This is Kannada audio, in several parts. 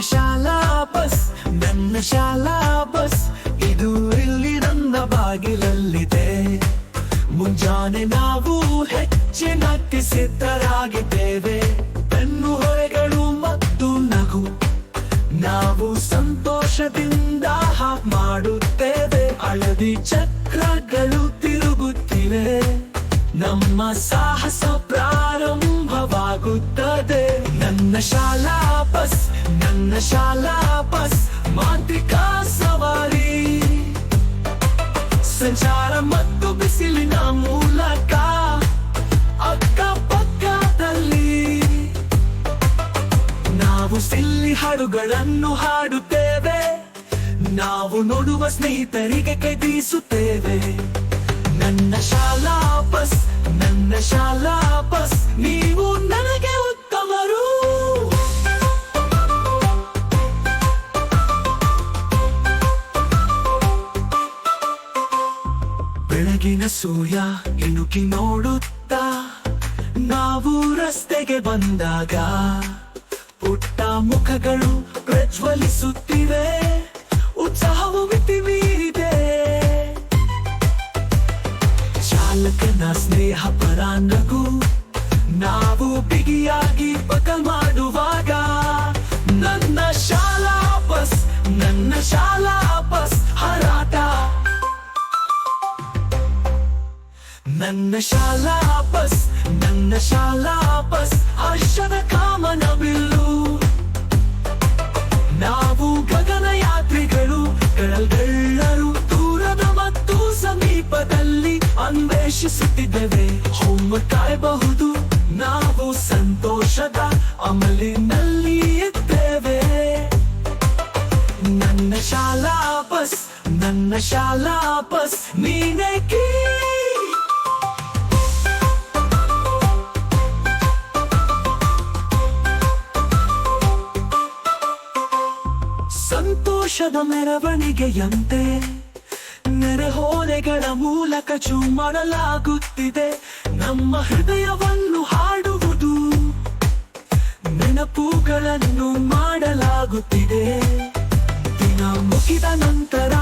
ಶಾಲಾ ಬಸ್ ನನ್ನ ಶಾಲಾ ಬಸ್. ಇದು ಇಲ್ಲಿ ನನ್ನ ಬಾಗಿಲಲ್ಲಿದೆ. ಮುಂಜಾನೆ ನಾವು ಹೆಚ್ಚಿನಕ್ಕೆ ಸಿದ್ಧರಾಗಿದ್ದೇವೆ. ಬೆನ್ನು ಹೊರೆಗಳು ಮತ್ತು ನಗು. ನಾವು ಸಂತೋಷದಿಂದ ಮಾಡುತ್ತೇವೆ. ಹಳದಿ ಚಕ್ರಗಳು ತಿರುಗುತ್ತಿವೆ. ನಮ್ಮ ಸಾಹಸ ಪ್ರಾರಂಭವಾಗುತ್ತದೆ. ನನ್ನ ಶಾಲಾ ಬಸ್ ನನ್ನ ಶಾಲಾ ಬಸ್, ಮಾಂತ್ರಿಕಾ ಸವಾರಿ. ಸಂಚಾರ ಮತ್ತು ಬಿಸಿಲಿನ ಮೂಲಕ ಅಕ್ಕಪಕ್ಕದಲ್ಲಿ. ನಾವು ಸಿಲ್ಲಿ ಹಾಡುಗಳನ್ನು ಹಾಡುತ್ತೇವೆ. ನಾವು ನೋಡುವ ಸ್ನೇಹಿತರಿಗೆ ಕೈ ಬೀಸುತ್ತೇವೆ. ನನ್ನ ಶಾಲಾ ಬಸ್, ನನ್ನ ಶಾಲಾ ಬಸ್, ನೀವು ನನಗೆ ಬೆಳಗಿನ ಸೂರ್ಯ ಇಣುಕಿ ನೋಡುತ್ತ? ನಾವು ರಸ್ತೆಗೆ ಬಂದಾಗ ಪುಟ್ಟ ಮುಖಗಳು ಪ್ರಜ್ವಲಿಸುತ್ತಿವೆ, ಉತ್ಸಾಹವು ಮಿತಿ ಮೀರಿದೆ ಚಾಲಕನ ಸ್ನೇಹ ಪರ ನಗು, ನಾವು ಬಿಗಿಯಾಗಿ ಪಕ ಮಾಡುವಾಗ, ನನ್ನ ಶಾಲಾ ಬಸ್, ನನ್ನ ಶಾಲಾ ಬಸ್ ಹಾರಾಟ. ನನ್ನ ಶಾಲಾ ಬಸ್, ನನ್ನ ಶಾಲಾ ಬಸ್ ಹರ್ಷದ ಕಾಮನ ಬಿಲ್ಲು. ನಾವು ಗಗನ ಯಾತ್ರಿಗಳು ಕಡಲ್ಗಳ್ಳರು ದೂರದ ಮತ್ತು ಸಮೀಪದಲ್ಲಿ ಅನ್ವೇಷಿಸುತ್ತಿದ್ದೇವೆ. ಹೋಮ ಕಾಯಬಹುದು, ನಾವು ಸಂತೋಷದ ಅಮಲಿನಲ್ಲಿ ಇದ್ದೇವೆ. ನನ್ನ ಶಾಲಾ ಬಸ್, ನನ್ನ ಶಾಲಾ ಬಸ್, ನೀನೇ ಕೀ ಸಂತೋಷದ ಮೆರವಣಿಗೆಯಂತೆ ನೆರೆಹೊರೆಗಳ ಮೂಲಕ ಚುಮ್ಮಡಲಾಗುತ್ತಿದೆ ನಮ್ಮ ಹೃದಯವನ್ನು ಹಾಡುವುದು. ನೆನಪುಗಳನ್ನು ಮಾಡಲಾಗುತ್ತಿದೆ. ದಿನ ಮುಗಿದ ನಂತರ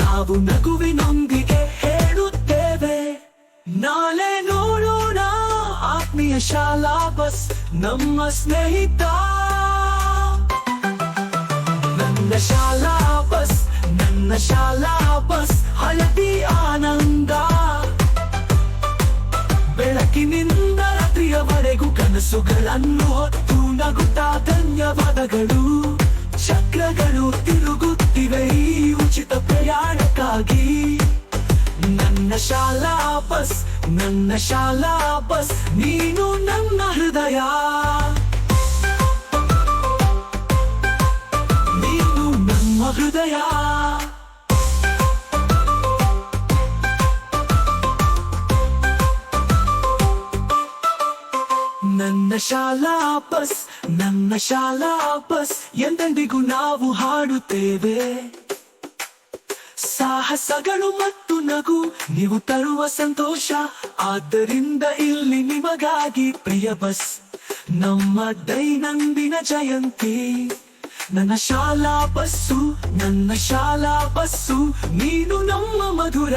ನಾವು ನಗುವಿನೊಂದಿಗೆ ಹೇಳುತ್ತೇವೆ, ನಾಳೆ ನೋಡೋಣ, ಆತ್ಮೀಯ ಶಾಲಾ ಬಸ್, ನಮ್ಮ ಸ್ನೇಹಿತ ನನ್ನ ಶಾಲಾ ಬಸ್, ನನ್ನ ಶಾಲಾ ಬಸ್, ಹಳದಿ ಆನಂದ. ಬೆಳಕಿನಿಂದ ರಾತ್ರಿಯವರೆಗೂ ಕನಸುಗಳನ್ನು ಹೊತ್ತು ನಗುತ್ತಾ ಧನ್ಯವಾದಗಳು. ಚಕ್ರಗಳು ತಿರುಗುತ್ತಿವೆ ಈ ಉಚಿತ ಪ್ರಯಾಣಕ್ಕಾಗಿ. ನನ್ನ ಶಾಲಾ ಬಸ್, ನನ್ನ ಶಾಲಾ ಬಸ್, ನೀನು ನನ್ನ ಹೃದಯ. ಹೃದಯ. ನನ್ನ ಶಾಲಾ ಬಸ್, ನನ್ನ ಶಾಲಾ ಬಸ್, ಎಂದೆಂದಿಗೂ ನಾವು ಹಾಡುತ್ತೇವೆ. ಸಾಹಸಗಳು ಮತ್ತು ನಗು, ನೀವು ತರುವ ಸಂತೋಷ, ಆದ್ದರಿಂದ ಇಲ್ಲಿ ನಿಮಗಾಗಿ ಪ್ರಿಯ ಬಸ್. ನಮ್ಮ ದೈನಂದಿನ ಜಯಂತಿ. ನನ್ನ ಶಾಲಾ ಬಸ್ಸು, ನನ್ನ ಶಾಲಾ ಬಸ್ಸು, ನೀನು ನಮ್ಮ ಮಧುರ.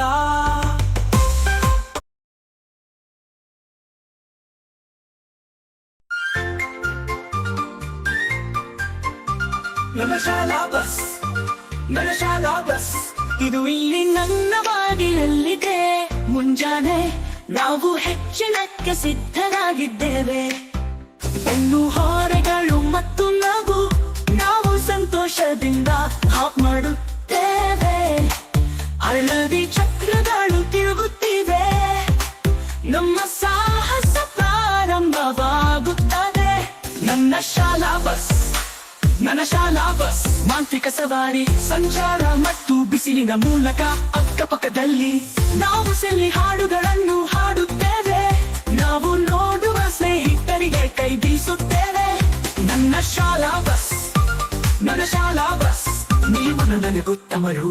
ನನ್ನ ಶಾಲಾ ಬಸ್, ನನ್ನ ಶಾಲಾ ಬಸ್. ಇದು ಇಲ್ಲಿ ನನ್ನ ಬಾಗಿಲಲ್ಲಿದೆ. ಮುಂಜಾನೆ ನಾವು ಹೆಚ್ಚಿನಕ್ಕೆ ಸಿದ್ಧರಾಗಿದ್ದೇವೆ. ಇನ್ನು ಹಾಪ್ ಮಾಡುತ್ತೇವೆ. ಅಳದಿ ಚಕ್ರಗಳು ತಿರುಗುತ್ತಿವೆ. ನಮ್ಮ ಸಾಹಸ ಪ್ರಾರಂಭವಾಗುತ್ತದೆ. ನನ್ನ ಶಾಲಾ ಬಸ್, ನನ್ನ ಶಾಲಾ ಬಸ್. ಮಾಂತ್ರಿಕ ಸವಾರಿ, ಸಂಚಾರ ಮತ್ತು ಬಿಸಿಲಿನ ಮೂಲಕ ಅಕ್ಕಪಕ್ಕದಲ್ಲಿ ನಾವು ಸೆಲ್ಲಿ ಹಾಡುಗಳನ್ನು ಹಾಡುತ್ತೇವೆ. ನಾವು ನೋಡುವ ಸ್ನೇಹಿತರಿಗೆ ಕೈ ಬೀಸುತ್ತೇವೆ. ನನ್ನ ಶಾಲಾ ಬಸ್, ನನ್ನ ಶಾಲಾ ಬಸ್. ನೀವು ನನಗೆ ಉತ್ತಮರು.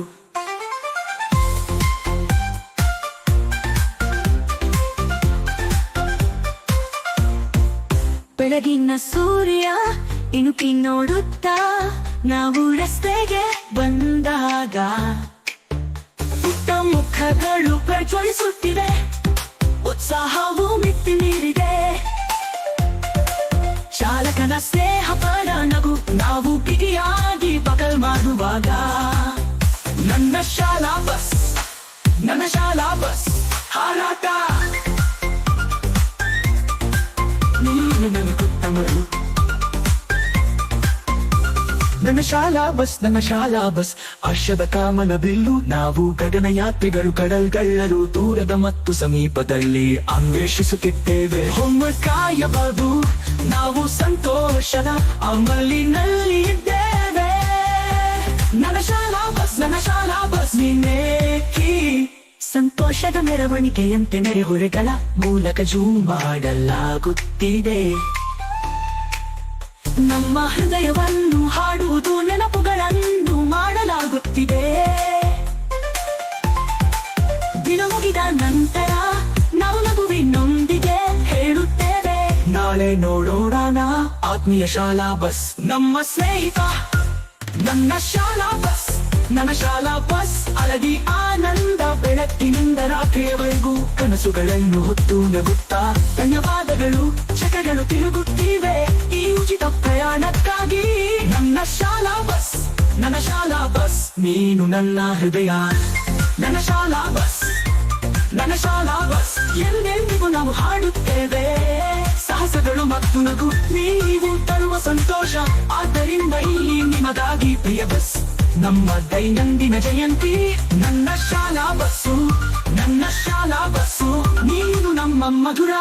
ಬೆಳಗಿನ ಸೂರ್ಯ ಇಣುಕಿ ನೋಡುತ್ತಾ ನಾವು ರಸ್ತೆಗೆ ಬಂದಾಗ ಪುಟ್ಟ ಮುಖಗಳು ಪ್ರಜ್ವಲಿಸುತ್ತಿವೆ. ಉತ್ಸಾಹವು ಮಿತಿ ನೀಡಿದೆ ಚಾಲಕನ ಸ್ನೇಹ ಪರ ನಗು, ನಾವು ಬಿಗಿಯಾಗಿ ಮಾಡುವಾಗ ನನ್ನ ಶಾಲಾ ಬಸ್, ನನ್ನ ಶಾಲಾ ಬಸ್ ಹಾರಾಟ. ನೀನು ನನ್ನ ಕುತ್ತಮರು ನನ್ನ ಶಾಲಾ ಬಸ್, ನನ್ನ ಶಾಲಾ ಬಸ್ ಹರ್ಷದ ಕಾಮನ ಬಿಲ್ಲು ನಾವು ಗಗನಯಾತ್ರಿಗಳು ಕಡಲ್ಗಳ್ಳರು, ದೂರದ ಮತ್ತು ಸಮೀಪದಲ್ಲಿ ಅನ್ವೇಷಿಸುತ್ತಿದ್ದೇವೆ. ಕಾಯಬಹುದು ನಾವು ಸಂತೋಷದ ಅಮಲಿನಲ್ಲಿ ಇದ್ದೇವೆ ಬಸ್ ಸಂತೋಷದ ಮೆರವಣಿಗೆಯಂತೆ ನೆರೆಹೊರೆಗಳ ಮೂಲಕ ಜೂಮ್ ಮಾಡಲಾಗುತ್ತಿದೆ. ನಮ್ಮ ಹೃದಯವನ್ನು ಹಾಡುವುದು ನೆನಪುಗಳನ್ನು ಮಾಡಲಾಗುತ್ತಿದೆ. ದಿನ ಮುಗಿದ ನಂತರ ನಾವು ನಗುವಿನೊಂದಿಗೆ ಹೇಳುತ್ತೇವೆ. ನಾಳೆ ನೋಡೋಣ, ಆತ್ಮೀಯ ಶಾಲಾ ಬಸ್, ನಮ್ಮ ಸ್ನೇಹಿತ. ನನ್ನ ಶಾಲಾ ಬಸ್, ನನ್ನ ಶಾಲಾ ಬಸ್ ಅಲದಿ ಆನಂದ ಬೆಳಕಿನಿಂದ ರಾತ್ರಿಯವರೆಗೂ ಕನಸುಗಳನ್ನು ಹೊತ್ತು ನಗುತ್ತಾ, ಧನ್ಯವಾದಗಳು ಚಕಗಳು ತಿರುಗುತ್ತಿವೆ ಈ ಉಚಿತ ಪ್ರಯಾಣಕ್ಕಾಗಿ. ನನ್ನ ಶಾಲಾ ಬಸ್, ನನ್ನ ಶಾಲಾ ಬಸ್, ನೀನು ನನ್ನ ಹೃದಯ. ನನ್ನ ಶಾಲಾ ಬಸ್, ನನ್ನ ಶಾಲಾ ಬಸ್ ಎಲ್ಲೆಂದಿಗೂ ನಾವು ಹಾಡುತ್ತೇವೆ. ಸಾಹಸಗಳು ಮತ್ತು ನಗು, ನೀವು ತರುವ ಸಂತೋಷ. ಆದ್ದರಿಂದ ಇಲ್ಲಿ ಪ್ರಿಯ ಬಸ್ ನಮ್ಮ ದೈನಂದಿನ ಜಯಂತಿ ನನ್ನ ಶಾಲಾ ಬಸ್ಸು ನನ್ನ ಶಾಲಾ ಬಸ್ಸು ನೀನು ನಮ್ಮ ಮಧುರ